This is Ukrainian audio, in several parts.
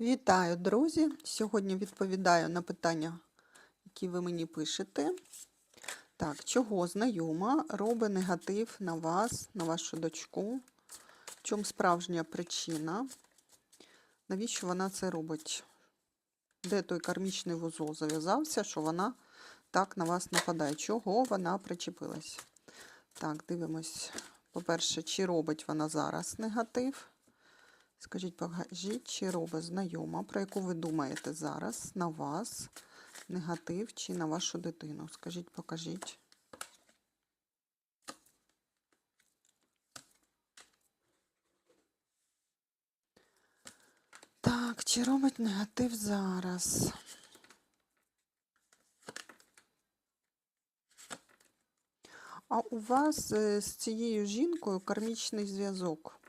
Вітаю, друзі! Сьогодні відповідаю на питання, які ви мені пишете. Так, чого знайома робить негатив на вас, на вашу дочку? В чому справжня причина? Навіщо вона це робить? Де той кармічний вузол зав'язався, що вона так на вас нападає? Чого вона причепилась? Так, дивимось. По-перше, чи робить вона зараз негатив? Скажіть, покажіть, чи робить знайома, про яку ви думаєте зараз на вас негатив чи на вашу дитину? Скажіть, покажіть. Так, чи робить негатив зараз? А у вас е, з цією жінкою кармічний зв'язок.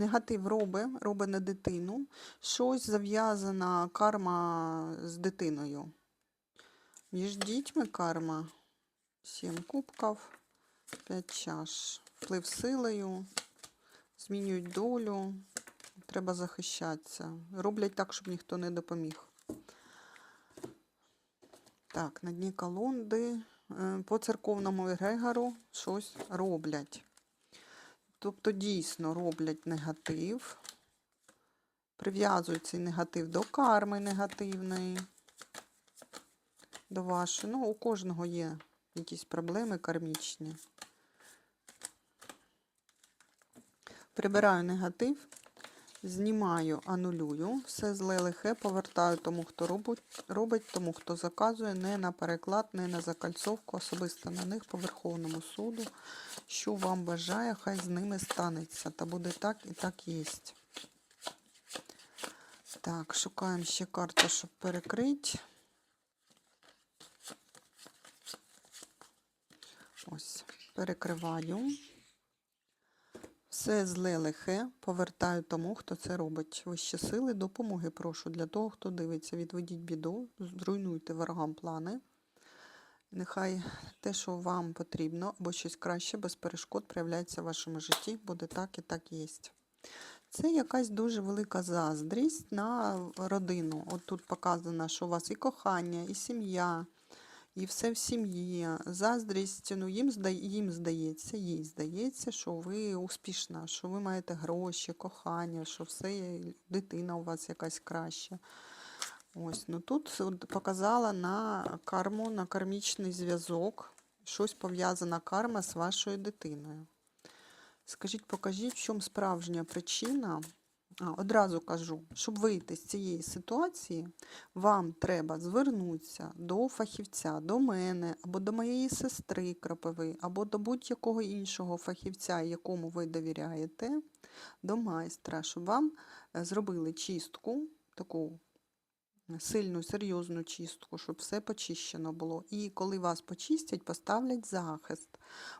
Негатив робить, робить на дитину. Щось зав'язана карма з дитиною. Між дітьми карма. Сім кубків, п'ять чаш. Вплив силою, змінюють долю. Треба захищатися. Роблять так, щоб ніхто не допоміг. Так, на дні колонди. е, По церковному егрегору щось роблять. Тобто дійсно роблять негатив, прив'язують цей негатив до карми негативної, до вашої. Ну, у кожного є якісь проблеми кармічні. Прибираю негатив, знімаю, анулюю, все зле лихе, повертаю тому, хто робить, тому, хто заказує, не на переклад, не на закальцовку, особисто на них по Верховному суду. Що вам бажає, хай з ними станеться. Та буде так і так єсть. Так, шукаємо ще карту, щоб перекрити. Ось, перекриваю. Все зле лихе повертаю тому, хто це робить. Вищі сили, допомоги прошу для того, хто дивиться. Відведіть біду, зруйнуйте ворогам плани. Нехай те, що вам потрібно, або щось краще, без перешкод проявляється в вашому житті, буде так і так є. Це якась дуже велика заздрість на родину. От тут показано, що у вас і кохання, і сім'я, і все в сім'ї. Заздрість, ну їм, зда... їм здається, їй здається, що ви успішна, що ви маєте гроші, кохання, що все дитина у вас якась краща. Ось, ну тут показала на карму, на кармічний зв'язок. Щось пов'язана карма з вашою дитиною. Скажіть, покажіть, в чому справжня причина. Одразу кажу, щоб вийти з цієї ситуації, вам треба звернутися до фахівця, до мене, або до моєї сестри Кропиви, або до будь-якого іншого фахівця, якому ви довіряєте, до майстра, щоб вам е, зробили чистку, таку сильну, серйозну чистку, щоб все почищено було. І коли вас почистять, поставлять захист.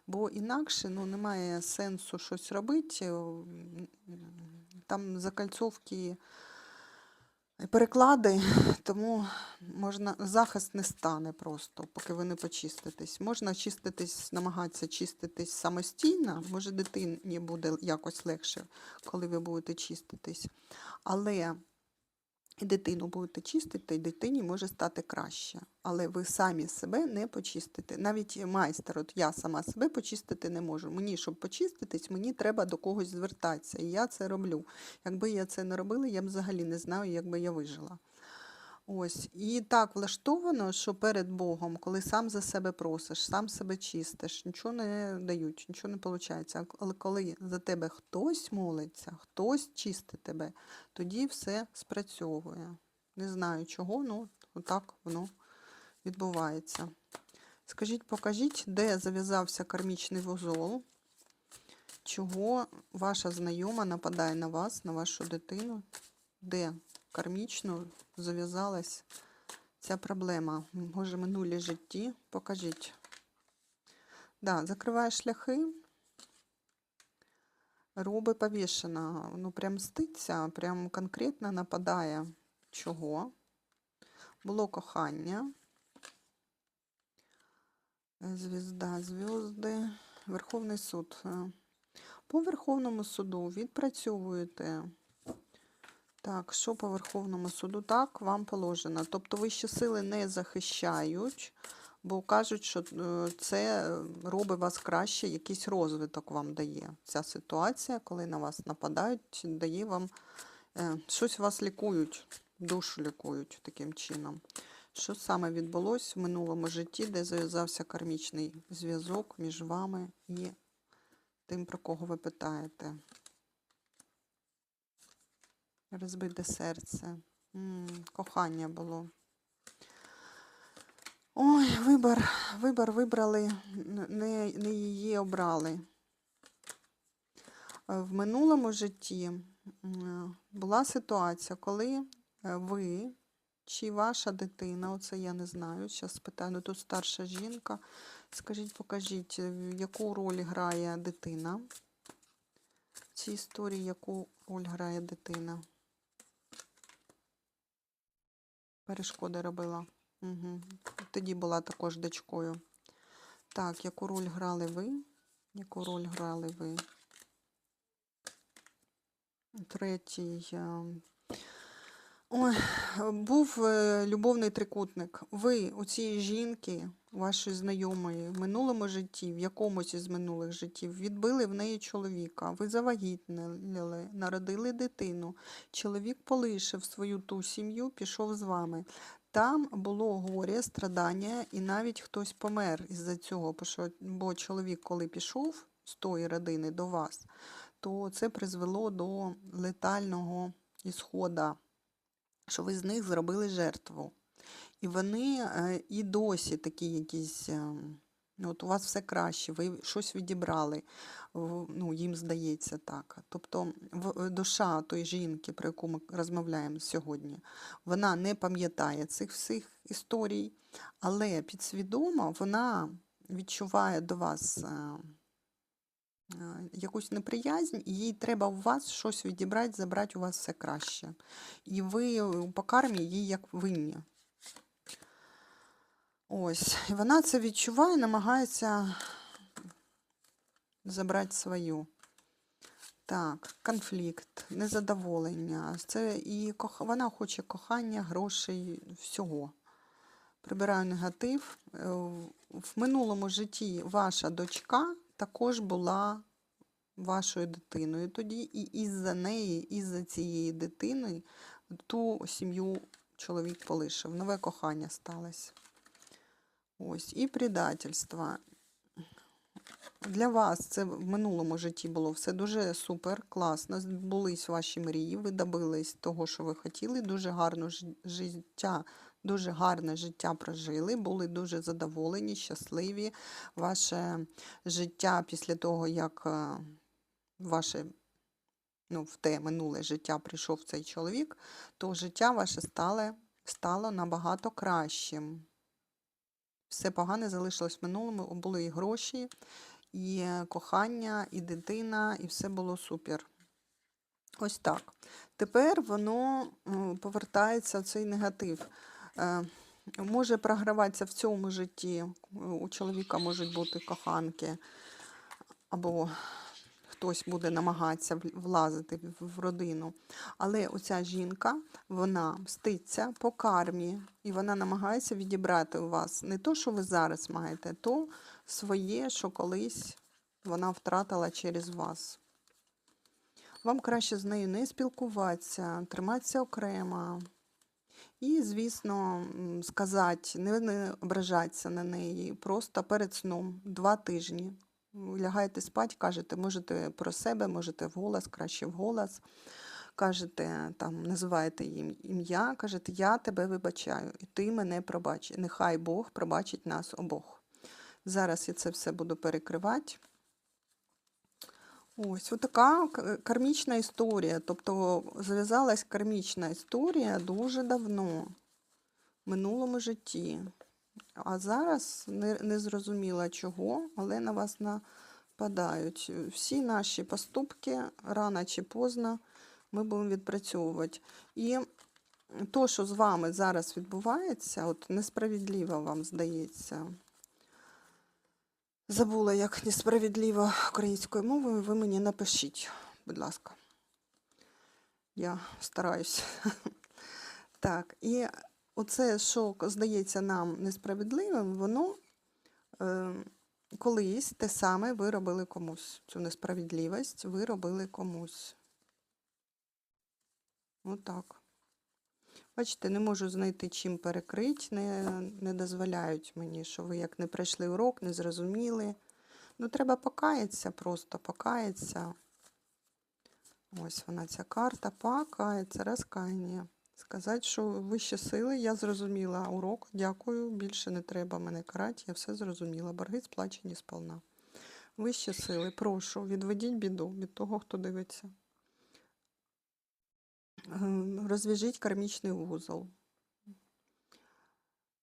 Бо інакше ну, немає сенсу щось робити. Там закальцовки, і переклади, тому можна, захист не стане просто, поки ви не почиститесь. Можна чиститись, намагатися чиститись самостійно, може дитині буде якось легше, коли ви будете чиститись. Але і дитину будете чистити, і дитині може стати краще. Але ви самі себе не почистите. Навіть майстер, от я сама себе почистити не можу. Мені, щоб почиститись, мені треба до когось звертатися. І я це роблю. Якби я це не робила, я б взагалі не знаю, як би я вижила. Ось. І так влаштовано, що перед Богом, коли сам за себе просиш, сам себе чистиш, нічого не дають, нічого не виходить. Але коли за тебе хтось молиться, хтось чистить тебе, тоді все спрацьовує. Не знаю чого, ну отак воно відбувається. Скажіть, покажіть, де зав'язався кармічний вузол, чого ваша знайома нападає на вас, на вашу дитину, де кармічно зав'язалась ця проблема. Може, минулі житті. Покажіть. Да, закриває шляхи. Роби повішена. Ну, прям мститься, прям конкретно нападає. Чого? Було кохання. Звізда, зв'язди. Верховний суд. По Верховному суду відпрацьовуєте. Так, що по Верховному суду? Так, вам положено. Тобто вищі сили не захищають, бо кажуть, що е, це робить вас краще, якийсь розвиток вам дає. Ця ситуація, коли на вас нападають, дає вам е, щось вас лікують, душу лікують таким чином. Що саме відбулось в минулому житті, де зав'язався кармічний зв'язок між вами і тим, про кого ви питаєте? Розбите серце. М, кохання було. Ой, вибор, вибор вибрали, не, не її обрали. В минулому житті була ситуація, коли е, ви чи ваша дитина, оце я не знаю, зараз спитаю, ну тут старша жінка. Скажіть, покажіть, е, яку роль грає дитина? В цій історії яку роль грає дитина? Перешкоди робила. Угу. Тоді була також дочкою. Так, яку роль грали ви? Яку роль грали ви? Третій. Був е, любовний трикутник. Ви у цієї жінки, вашої знайомої, в минулому житті, в якомусь із минулих життів, відбили в неї чоловіка. Ви завагітнили, народили дитину. Чоловік полишив свою ту сім'ю, пішов з вами. Там було горе, страдання, і навіть хтось помер із-за цього, бо чоловік, коли пішов з тої родини до вас, то це призвело до летального ісхода, що ви з них зробили жертву. І вони е, і досі такі якісь. е, ну, От у вас все краще, ви щось відібрали, ну, їм здається так. Тобто е, душа тої жінки, про яку ми розмовляємо сьогодні, вона не пам'ятає цих всіх історій, але підсвідомо вона відчуває до вас якусь неприязнь, і їй треба у вас щось відібрати, забрати у вас все краще. І ви е, по кармі їй як винні. Ось, і вона це відчуває, намагається забрати свою. Так, конфлікт, незадоволення. Це і кох... вона хоче кохання, грошей, всього. Прибираю негатив. Е, В минулому житті ваша дочка також була вашою дитиною тоді, і із-за неї, із-за цієї дитини ту сім'ю чоловік полишив. Нове кохання сталося. Ось, і предательство. Для вас це в минулому житті було все дуже супер, класно. Збулись ваші мрії, ви добились того, що ви хотіли. Дуже гарне життя, дуже гарне життя прожили, були дуже задоволені, щасливі. Ваше життя після того, як е, ваше ну, в те минуле життя прийшов цей чоловік, то життя ваше стало, стало набагато кращим. Все погане залишилось в минулому, були і гроші, і е, кохання, і дитина, і все було супер. Ось так. Тепер воно повертається цей негатив. Е, Може програватися в цьому житті. У чоловіка можуть бути коханки, або хтось буде намагатися влазити в- родину. Але оця жінка, вона мститься по кармі, і вона намагається відібрати у вас не то, що ви зараз маєте, то своє, що колись вона втратила через вас. Вам краще з нею не спілкуватися, триматися окремо. І, звісно, сказати, не, ображатися на неї, просто перед сном два тижні. Лягаєте спати, кажете, можете про себе, можете вголос, краще вголос. Кажете, там, називаєте їм ім'я, кажете, я тебе вибачаю, і ти мене пробач. Нехай Бог пробачить нас обох. Зараз я це все буду перекривати. Ось така кармічна історія. Тобто зав'язалась кармічна історія дуже давно, в минулому житті. А зараз не, не зрозуміла чого, але на вас нападають. Всі наші поступки рано чи поздно ми будемо відпрацьовувати. І то, що з вами зараз відбувається, от несправедливо вам здається. Забула, як несправедливо українською мовою, ви мені напишіть, будь ласка. Я стараюсь. Так, і оце, що здається нам несправедливим, воно е, колись те саме ви робили комусь. Цю несправедливість ви робили комусь. Отак. Бачите, не можу знайти чим перекрити, не, не дозволяють мені, що ви як не пройшли урок, не зрозуміли. Ну, треба покаятися, просто покаятися. Ось вона ця карта, покаятися, розкаяння. Сказати, що вищі сили, я зрозуміла урок, дякую, більше не треба мене карати, я все зрозуміла. Борги сплачені сполна. Вищі сили, прошу, відведіть біду від того, хто дивиться. Розв'яжіть кармічний вузол.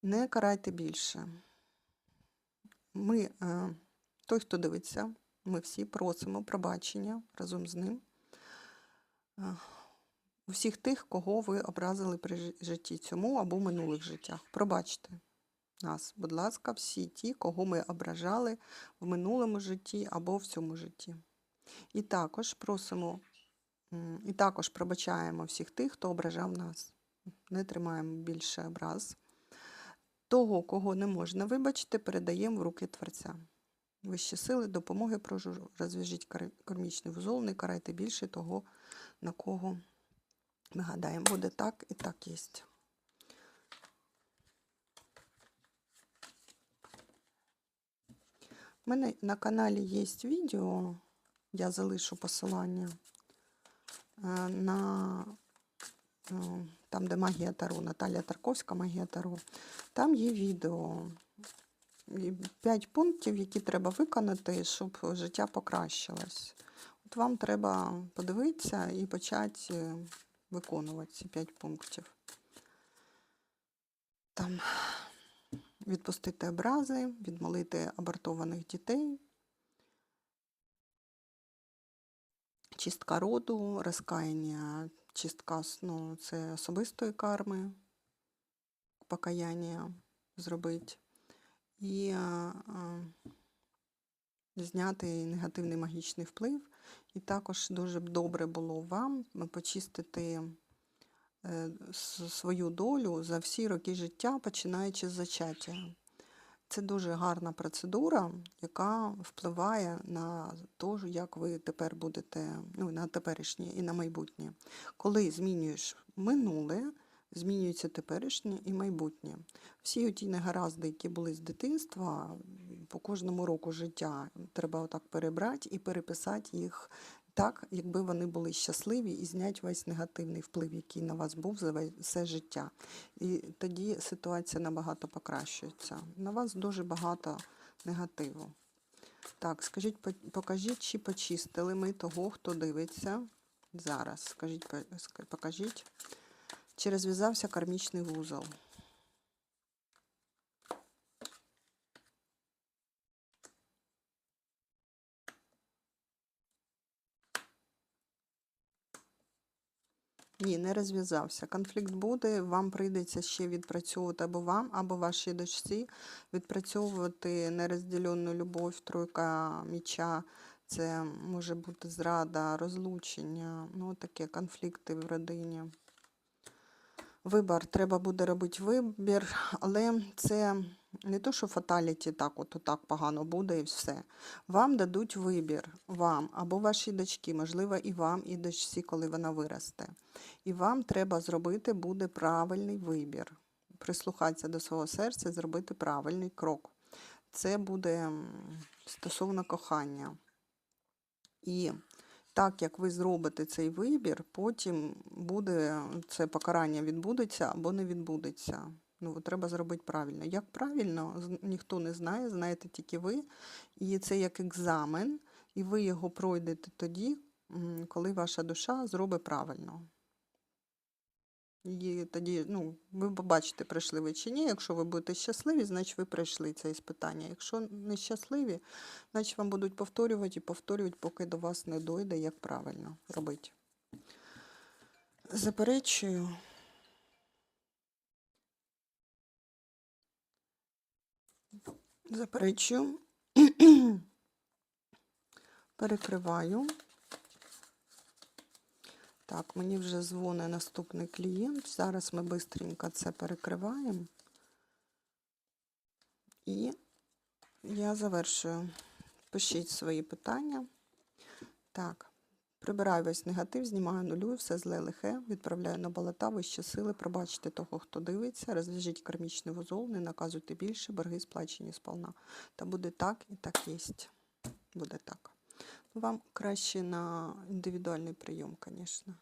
Не карайте більше. Ми, е, той, хто дивиться, ми всі просимо пробачення разом з ним. е, всіх тих, кого ви образили при житті цьому або минулих життях. Пробачте нас, будь ласка, всі ті, кого ми ображали в минулому житті або в цьому житті. І також просимо, і також пробачаємо всіх тих, хто ображав нас. Не тримаємо більше образ. Того, кого не можна вибачити, передаємо в руки Творця. Вищі сили, допомоги, прошу, розв'яжіть кар- кармічний вузол, не карайте більше того, на кого ми гадаємо. Буде так і так є. У мене на каналі є відео, я залишу посилання на е, там, де магія Таро, Наталія Тарковська магія Таро. Там є відео. П'ять пунктів, які треба виконати, щоб життя покращилось. От вам треба подивитися і почати е, виконувати ці п'ять пунктів. Там відпустити образи, відмолити абортованих дітей, чистка роду, розкаяння, чистка ну, це особистої карми, покаяння зробити. І а, а, зняти негативний магічний вплив. І також дуже добре було вам почистити е, свою долю за всі роки життя, починаючи з зачаття. Це дуже гарна процедура, яка впливає на те, як ви тепер будете, ну, на теперішнє і на майбутнє. Коли змінюєш минуле, змінюється теперішнє і майбутнє. Всі ті негаразди, які були з дитинства, по кожному року життя треба отак перебрати і переписати їх так, якби вони були щасливі, і зняти весь негативний вплив, який на вас був за все життя. І тоді ситуація набагато покращується. На вас дуже багато негативу. Так, скажіть, покажіть, чи почистили ми того, хто дивиться зараз. Скажіть, покажіть, чи розв'язався кармічний вузол. Ні, не розв'язався. Конфлікт буде, вам прийдеться ще відпрацьовувати або вам, або вашій дочці відпрацьовувати нерозділену любов, тройка міча. Це може бути зрада, розлучення, ну таке конфлікти в родині. Вибір, треба буде робити вибір, але це не то, що фаталіті так, от так погано буде і все. Вам дадуть вибір, вам або вашій дочці, можливо, і вам, і дочці, коли вона виросте. І вам треба зробити буде правильний вибір. Прислухатися до свого серця, зробити правильний крок. Це буде стосовно кохання. І так як ви зробите цей вибір, потім буде це покарання відбудеться або не відбудеться. Ну, треба зробити правильно. Як правильно, ніхто не знає, знаєте тільки ви. І це як екзамен, і ви його пройдете тоді, коли ваша душа зробить правильно. І тоді, ну, ви побачите, пройшли ви чи ні. Якщо ви будете щасливі, значить ви пройшли це іспитання. Якщо не щасливі, значить вам будуть повторювати і повторювати, поки до вас не дойде, як правильно робити. Заперечую. Заперечую. Перекриваю. Так, мені вже дзвонить наступний клієнт. Зараз ми швидко це перекриваємо. І я завершую. Пишіть свої питання. Так, прибираю весь негатив, знімаю нулю, все зле лихе, відправляю на болота, вищі сили, пробачте того, хто дивиться, розв'яжіть кармічний вузол, не наказуйте більше, борги сплачені сполна. Та буде так і так єсть. Буде так. Вам краще на індивідуальний прийом, звісно.